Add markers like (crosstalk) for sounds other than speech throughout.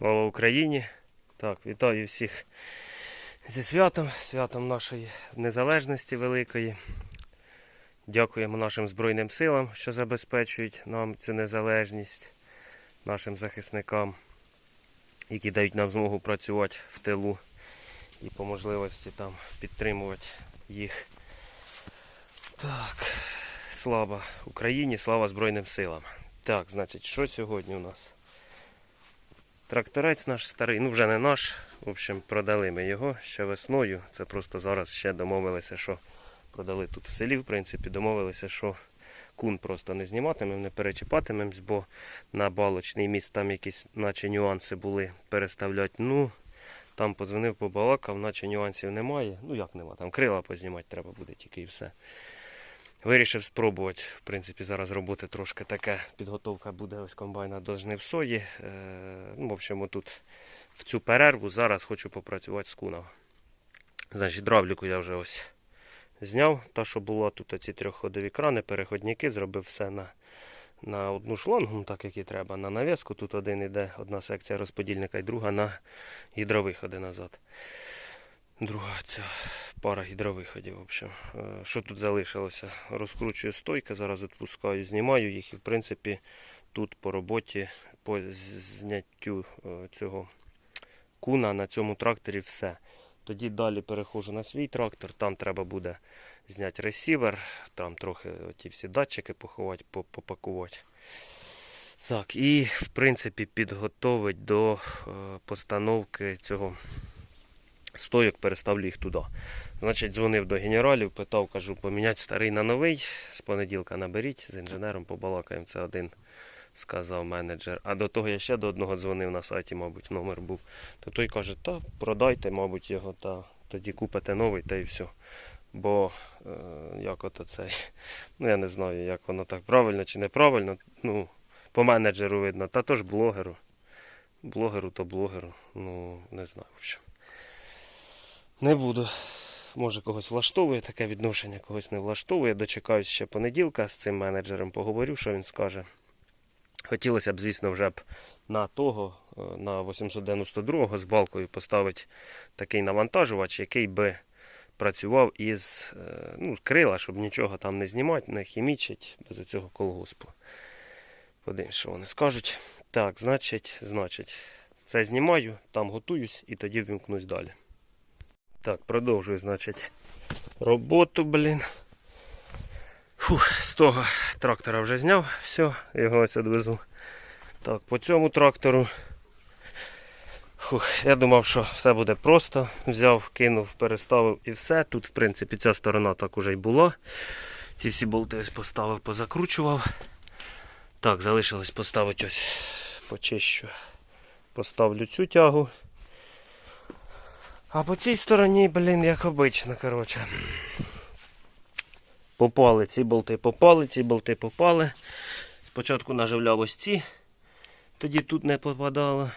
Слава Україні! Так, вітаю всіх зі святом, святом нашої незалежності великої. Дякуємо нашим Збройним силам, що забезпечують нам цю незалежність, нашим захисникам, які дають нам змогу працювати в тилу і по можливості там підтримувати їх. Так, слава Україні, слава Збройним силам. Так, значить, що сьогодні у нас? Тракторець наш старий, ну вже не наш. В общем, продали ми його ще весною. Це просто зараз ще домовилися, що продали тут в селі, в принципі, домовилися, що кун просто не зніматимемо, не перечіпатимемось, бо на балочний міст там якісь наче нюанси були переставляти. Ну, там подзвонив, побалакав, наче нюансів немає. Ну як нема, там крила познімати треба буде тільки і все. Вирішив спробувати. В принципі, зараз роботи трошки таке. Підготовка буде ось комбайна до жнив сої. Е, ну, в общем, тут в цю перерву зараз хочу попрацювати з куном. Значить, гідравліку я вже ось зняв. Та, що була тут оці трьохходові крани, переходники, зробив все на, на одну шлангу, ну, так як і треба. На нав'язку. Тут один іде, одна секція розподільника і друга на гідровиходи назад. Друга ця пара гідровиходів. В общем. Е, Що тут залишилося? Розкручую стойки, зараз відпускаю, знімаю їх і в принципі тут по роботі, по зняттю е, цього куна на цьому тракторі все. Тоді далі переходжу на свій трактор, там треба буде зняти ресівер, там трохи ті всі датчики поховати, попакувати. Так, і в принципі підготовить до е, постановки цього стойок, переставлю їх туди. Значить, дзвонив до генералів, питав, кажу, поміняти старий на новий. З понеділка наберіть, з інженером побалакаємо. Це один сказав менеджер. А до того я ще до одного дзвонив на сайті, мабуть, номер був. То той каже, та продайте, мабуть, його, та тоді купите новий та і все. Бо е, як ото цей, (laughs) ну я не знаю, як воно так правильно чи неправильно. Ну, по менеджеру видно, та то ж блогеру. Блогеру то блогеру. Ну, не знаю. В общем. Не буду. Може когось влаштовує таке відношення, когось не влаштовує. Дочекаюсь ще понеділка з цим менеджером поговорю, що він скаже. Хотілося б, звісно, вже б на того, е, на 892-го з балкою поставити такий навантажувач, який би працював із е, ну, крила, щоб нічого там не знімати, не хімічить до цього колгоспу. Подивимось, що вони скажуть. Так, значить, значить, це знімаю, там готуюсь і тоді вімкнусь далі. Так, продовжую, значить, роботу, блін. Фух, з того трактора вже зняв, все, його ось відвезу. Так, по цьому трактору. Фух, я думав, що все буде просто. Взяв, кинув, переставив і все. Тут, в принципі, ця сторона так уже й була. Ці всі болти ось поставив, позакручував. Так, залишилось поставити ось почищу. Поставлю цю тягу. А по цій стороні, блін, як обично, коротше. Попали ці болти, попали, ці болти попали. Спочатку наживляв ось ці, тоді тут не попадало.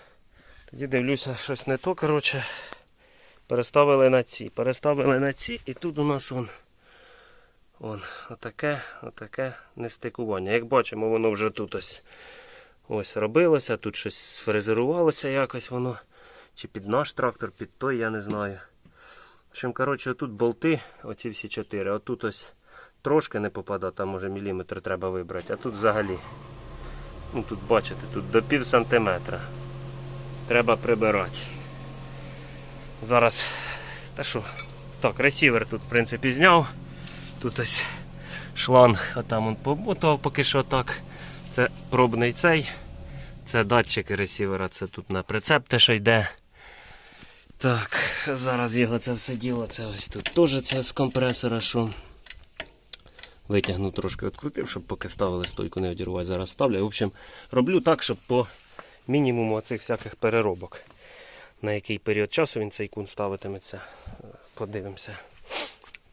Тоді дивлюся, щось не то, коротше. Переставили на ці. Переставили на ці і тут у нас он, он отаке, отаке нестикування. Як бачимо, воно вже тут ось, ось робилося, тут щось сфрезерувалося якось воно. Чи під наш трактор, під той, я не знаю. В общем, коротше, тут болти, оці всі чотири. Отут ось трошки не попадає, там може міліметр треба вибрати, а тут взагалі. Ну тут бачите, тут до пів сантиметра. Треба прибирати. Зараз. Та що? Так, ресівер тут, в принципі, зняв. Тут ось шланг, а там он помотав поки що так. Це пробний цей. Це датчики ресівера, це тут на прицеп те, що йде. Так, зараз його це все діло. Це ось тут теж це з компресора, що витягну трошки відкрутив, щоб поки ставили стойку не одірвати. Зараз ставлю. В общем, роблю так, щоб по мінімуму цих всяких переробок. На який період часу він цей кун ставитиметься. Подивимося.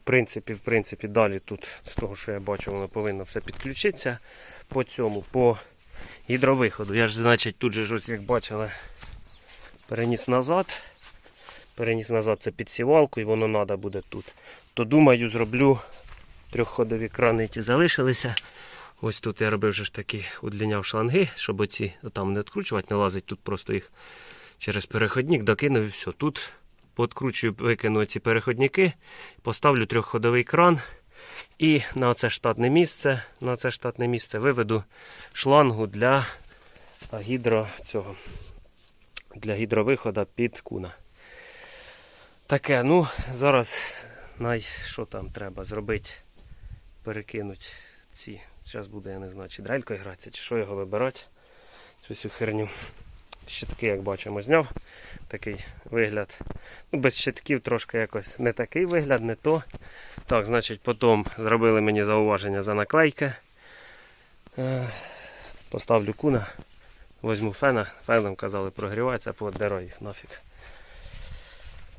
В принципі, в принципі, далі тут, з того, що я бачу, воно повинно все підключитися. По цьому, по гідровиходу. Я ж, значить, тут же ж як бачили, переніс назад. Переніс назад це під сівалку і воно треба буде тут. То думаю, зроблю трьохходові крани ті залишилися. Ось тут я робив вже ж таки удліняв шланги, щоб оці там не відкручувати, не лазить, тут просто їх через переходник, докинув і все. Тут подкручую, викину ці переходники, поставлю трьохходовий кран. І на це штатне місце, на це штатне місце виведу шлангу для гідро цього, для гідровиходу під куна. Таке, ну, зараз най, що там треба зробити, перекинути ці. Зараз буде, я не знаю, чи дрелькою гратися, чи що його вибирати. Цю всю херню. Щитки, як бачимо, зняв. Такий вигляд. Ну, без щитків трошки якось не такий вигляд, не то. Так, значить, потім зробили мені зауваження за наклейки. Е, Поставлю куна, возьму фена, феном казали прогрівається, пооддираю їх нафіг.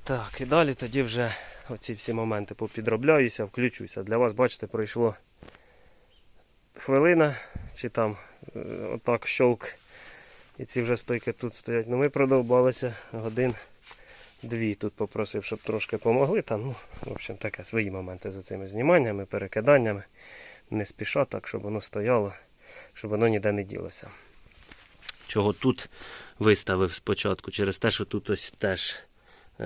Так, і далі тоді вже оці всі моменти попідробляюся, включуся. Для вас, бачите, пройшло хвилина, чи там е, отак щолк. І ці вже стойки тут стоять. Ну ми продовбалися годин дві. Тут попросив, щоб трошки помогли. Там, ну, в общем, таке свої моменти за цими зніманнями, перекиданнями. Не спіша так, щоб воно стояло, щоб воно ніде не ділося. Чого тут виставив спочатку, через те, що тут ось теж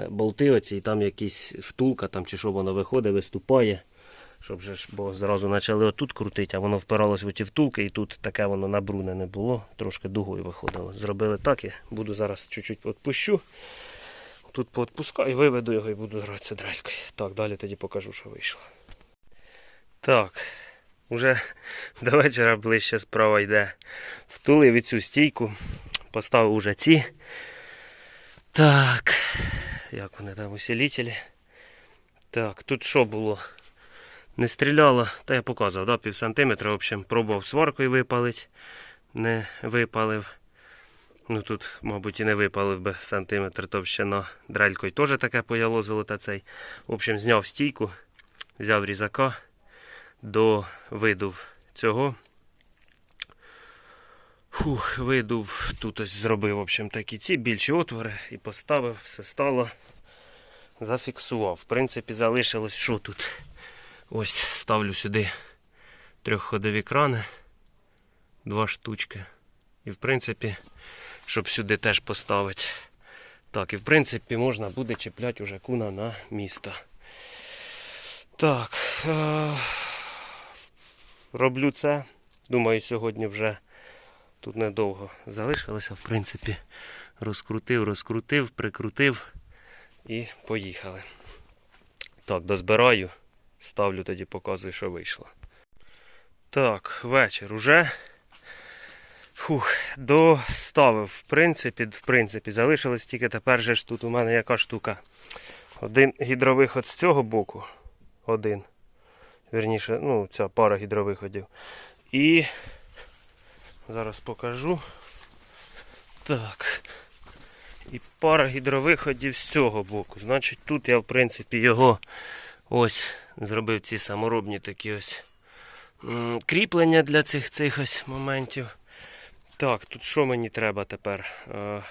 болти оці, і там якісь втулка, там, чи що воно виходить, виступає. Щоб же ж, бо зразу почали отут крутити, а воно впиралось в ті втулки, і тут таке воно набруне не було, трошки дугою виходило. Зробили так і буду зараз чуть-чуть відпущу. Тут поотпускаю, виведу його і буду гратися дрелькою. Так, далі тоді покажу, що вийшло. Так, уже (laughs) до вечора ближче справа йде. Втулив і цю стійку, поставив уже ці. Так, як вони там усилителі. Так, тут що було? Не стріляло, та я показував, да, пів сантиметра, в общем, пробував сваркою випалить, не випалив. Ну тут, мабуть, і не випалив би сантиметр товщина. Дрелькою теж таке поялозило та цей. В общем, зняв стійку, взяв різака, до видув цього. Фух, видув, тут ось зробив в общем, такі ці більші отвори і поставив, все стало, зафіксував. В принципі, залишилось що тут. Ось ставлю сюди трьохходові крани, два штучки. І в принципі, щоб сюди теж поставити. Так, і в принципі можна буде чіпляти уже куна на місто. Так. Е- роблю це. Думаю, сьогодні вже тут недовго залишилося, в принципі. Розкрутив, розкрутив, прикрутив і поїхали. Так, дозбираю. Ставлю тоді, показую, що вийшло. Так, вечір уже. Фух, доставив, в принципі, в принципі, залишилось тільки тепер же ж тут у мене яка штука. Один гідровиход з цього боку. Один. Вірніше, ну, ця пара гідровиходів. І зараз покажу. Так. І пара гідровиходів з цього боку. Значить, тут я, в принципі, його ось зробив ці саморобні такі ось кріплення для цих цих ось моментів. Так, тут що мені треба тепер? Е,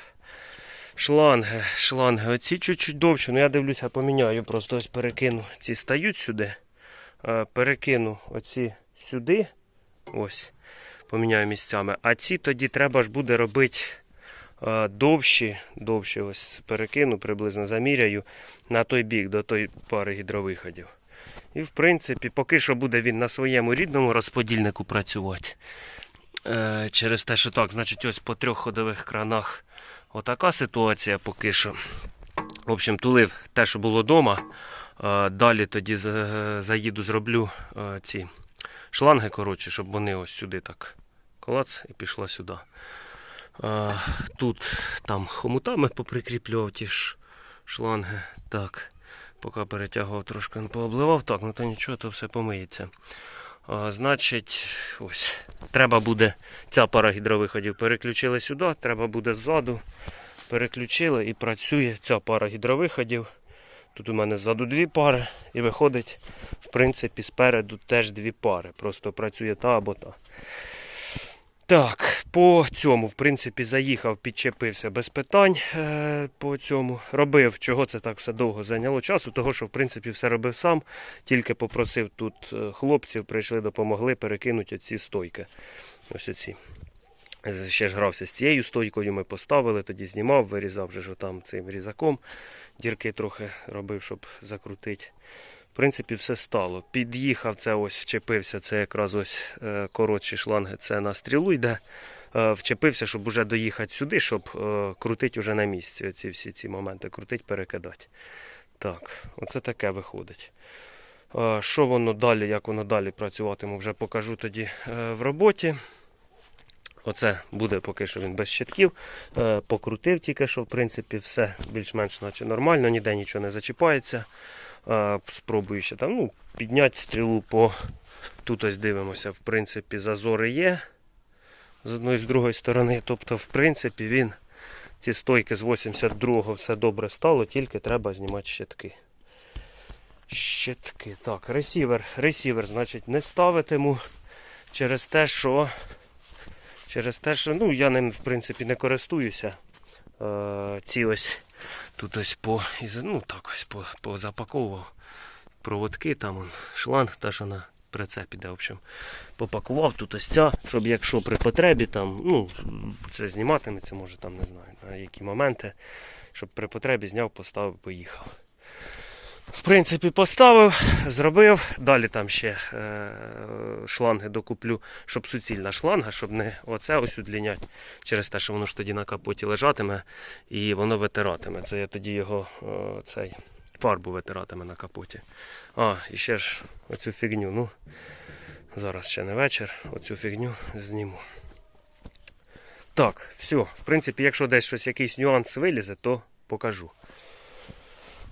шланги, шланги. Оці чуть-чуть довше, ну я дивлюся, поміняю. Просто ось перекину. Ці стають сюди. Е, перекину оці сюди. Ось. Поміняю місцями. А ці тоді треба ж буде робити е, довші, довші ось перекину, приблизно заміряю на той бік, до той пари гідровиходів. І в принципі, поки що буде він на своєму рідному розподільнику працювати. Е, через те, що так, значить, ось по трьох ходових кранах отака ситуація поки що. В общем, тулив те, що було вдома. Е, далі тоді заїду, зроблю е, ці шланги, коротше, щоб вони ось сюди так клац і пішла сюди. Е, Тут там хомутами поприкріплював ті ж шланги. Так, поки перетягував трошки пообливав, так, ну то нічого, то все помиється. А, значить, ось. Треба буде ця пара гідровиходів переключили сюди, треба буде ззаду. Переключили і працює ця пара гідровиходів. Тут у мене ззаду дві пари і виходить, в принципі, спереду теж дві пари. Просто працює та або та. Так, по цьому, в принципі, заїхав, підчепився без питань е, по цьому. Робив, чого це так все довго зайняло часу, того що, в принципі, все робив сам. Тільки попросив тут е, хлопців, прийшли, допомогли перекинути оці стойки. Ось оці. Ще ж грався з цією стойкою, ми поставили, тоді знімав, вирізав вже там цим різаком. Дірки трохи робив, щоб закрутити. В принципі, все стало. Під'їхав, це ось вчепився, це якраз ось е, коротші шланги, це на стрілу йде. Е, вчепився, щоб уже доїхати сюди, щоб е, крутити вже на місці. Оці всі ці моменти, крутити, перекидати. Так, оце таке виходить. Що воно далі, як воно далі працюватиме, вже покажу тоді в роботі. Оце буде поки що він без щитків. Покрутив тільки що, в принципі, все більш-менш наче нормально, ніде нічого не зачіпається. Спробую ще там ну, підняти стрілу по. Тут ось дивимося, в принципі, зазори є з одної з другої сторони. Тобто, в принципі, він ці стойки з 82-го все добре стало, тільки треба знімати щитки. Щитки. Так, ресівер. Ресівер, значить, не ставитиму через те, що. Через те, що ну, я ним в принципі не користуюся. Е, ці ось тут ось по, ну, так ось по, позапаковував проводки, там он, шланг, та що на прицепі, де в общем, попакував тут ось ця, щоб якщо при потребі там, ну, це зніматиметься, може там не знаю, на які моменти, щоб при потребі зняв, поставив, поїхав. В принципі, поставив, зробив. Далі там ще е, шланги докуплю, щоб суцільна шланга, щоб не оце ось удлінять через те, що воно ж тоді на капоті лежатиме і воно витиратиме. Це я тоді його е, цей, фарбу витиратиме на капоті. А, і ще ж оцю фігню. Ну, зараз ще не вечір, оцю фігню зніму. Так, все. В принципі, якщо десь щось якийсь нюанс вилізе, то покажу.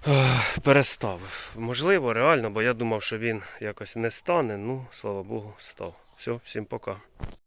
Ех, Переставив. Можливо, реально, бо я думав, що він якось не стане. Ну, слава Богу, став. Все, всім пока.